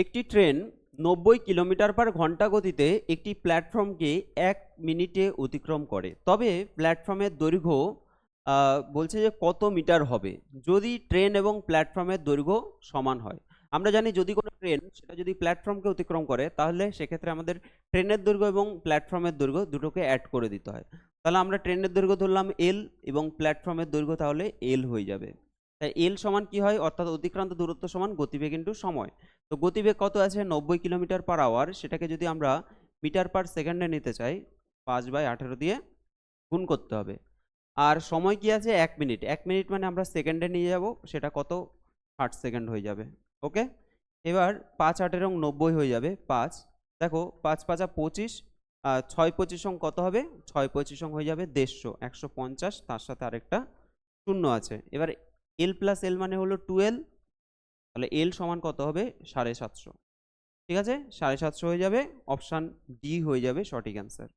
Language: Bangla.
একটি ট্রেন নব্বই কিলোমিটার পার ঘণ্টা গতিতে একটি প্ল্যাটফর্মকে এক মিনিটে অতিক্রম করে। তবে প্ল্যাটফর্মের দৈর্ঘ্য বলছে যে কত মিটার হবে? যদি ট্রেন এবং প্ল্যাটফর্মের দৈর্ঘ্য সমান হয়। আমরা জানি যদি কোনো ট্রেন সেটা যদি প্ল্যাটফর্মকে অতিক্রম করে, তাহলে সেক্ষেত্রে আমাদের ট্রেনের দৈর্ঘ্য এবং প্ল্যাটফর্মের দৈর্ঘ্য দুটোকে অ্যাড করে দিতে হয়। তাহলে আমরা ট্রেনের দৈর্ঘ্য ধরলাম এল এবং প্ল্যাটফর্মের দৈর্ঘ্য তাহলে এল হয়ে যাবে। তাই এল সমান কি হয়? অর্থাৎ অতিক্রান্ত দূরত্ব সমান গতিবেগ ইন্টু সময়। তো গতিবেগ কত আছে? নব্বই কিলোমিটার পার আওয়ার সেটাকে যদি আমরা মিটার পার সেকেন্ডে নিতে চাই, পাঁচ বাই আঠেরো দিয়ে গুণ করতে হবে। আর সময় কি আছে? এক মিনিট। এক মিনিট মানে আমরা সেকেন্ডে নিয়ে যাব, সেটা কত? ষাট সেকেন্ড হয়ে যাবে। ওকে? এবার পাঁচ আঠেরো নব্বই হয়ে যাবে। পাঁচ। দেখো, পাঁচ পাঁচা পঁচিশ ছয় পঁচিশ অং কত হবে? ছয় পঁচিশ অং হয়ে যাবে দেড়শো। একশো পঞ্চাশ, তার সাথে আরেকটা শূন্য আছে। এবার এল প্লাস এল মানে হলো টুয়েলভ তাহলে এল সমান কত হবে? সাড়ে সাতশো। ঠিক আছে? সাড়ে সাতশো হয়ে যাবে অপশান ডি হয়ে যাবে সঠিক অ্যান্সার